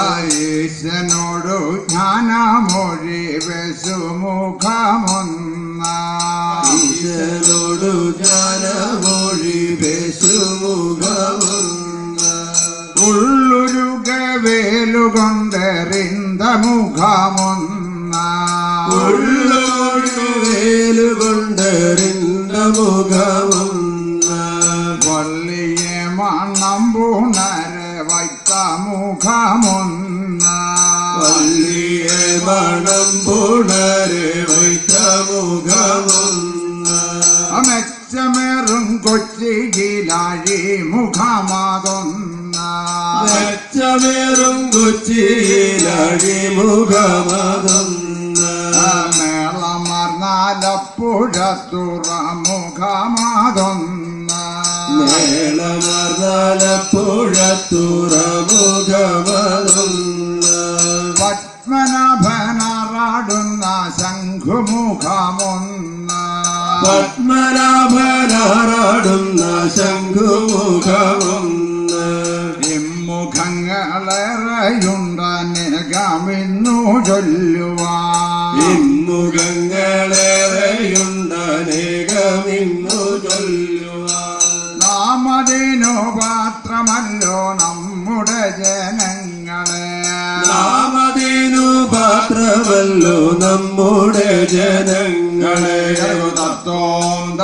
ഈശനോടു ജ്ഞാനമൊഴി വെസുമുഖമൊന്ന ഈശ്വരോടു ജ്ഞാനമൊഴി പേശുമുഖമുന്ന ഉള്ളുരുക വേലുകൊണ്ടെറിന്ത മുഖമൊന്ന. ഉള്ളൊരു വേലുകൊണ്ടെറിന്ത മുഖമൊന്ന കൊല്ലിയെ മണ്ണം വൈത്ത മുഖമൊന്ന വല്ലിയ മണം പുണരെ വൈത്ത മുഖമുന്ന. മെച്ചമേറും കൊച്ചിയിലാഴി മുഖമാതൊന്ന. വെച്ചമേറും കൊച്ചിയിലടി മുഖമതുന്ന. മേളമർന്നാലപ്പുഴത്തുറ ശംഖുമുഖമൊന്ന പത്മനാഭനാടുന്ന ശംഖുമുഖമുന്ന. ഇമ്മുഖങ്ങളേറെയുണ്ടനേകമിന്നു ചൊല്ലുവാ ഇമ്മുഖങ്ങളേറെയുണ്ടനേകമിന്നു ചൊല്ലുവാ നാമതിനു പാത്രമല്ലോ നമ്മുടെ ജനങ്ങളെ. നാമതിനു പാത്രമല്ലോ നമ്മുടെ ജനങ്ങളെ.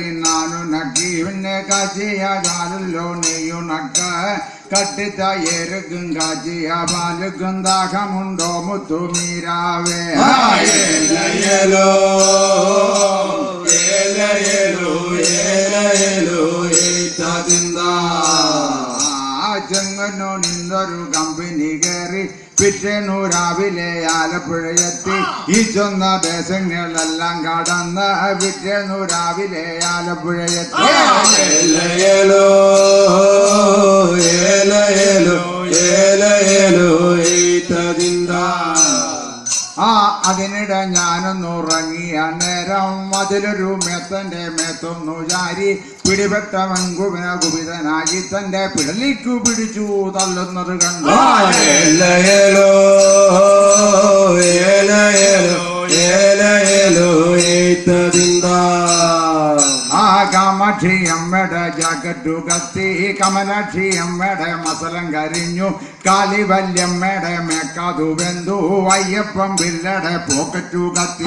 ತಿನ್ನಾನು ನಗ್ಗಿ ಉಣ್ಣೆ ಕಾಜಿಯ ಜಾಲಲ್ಲೋ ನೆಯ್ಯು ನಗ್ಗ ಕಟ್ಟಿದ ಏರುಗುಂಗಾಜಿಯ ಬಾಲುಗುಂದಾಗ ಮುಂಡೋ ಮುತ್ತು ಮೀರಾವೆ ಏಲೋ ಏಲೋ ಏಲೋ ಏತದಿಂದ ಜಂಗನು ನಿಂದರು ಗಂಬಿನಿಗರಿ പിറ്റേന്നു രാവിലെ ആലപ്പുഴയെത്തി. ഈ ചൊന്ന ദേശങ്ങളെല്ലാം കടന്ന് പിറ്റേന്നു രാവിലെ ആലപ്പുഴയെത്തി. അതിനിടെ ഞാനൊന്ന് ഉറങ്ങിയ നേരം അതിലൊരു മേത്തന്റെ മേത്തൊന്നു ചാരി പിടിപെട്ട മങ്കുവിന കുപിതനായി തന്റെ പിടലിക്കു പിടിച്ചു തള്ളുന്നത് കണ്ടു. ഏലയലോ ഏലയലോ ആ കാമാക്ഷി അമ്മയുടെ ജാക്കറ്റു കത്തി കമലാക്ഷി അമ്മയുടെ മസലം കരിഞ്ഞു. കാലിവല്യമ്മയുടെ മേക്കാതു വെന്തു. അയ്യപ്പം പിള്ളയുടെ പോക്കറ്റു കത്തി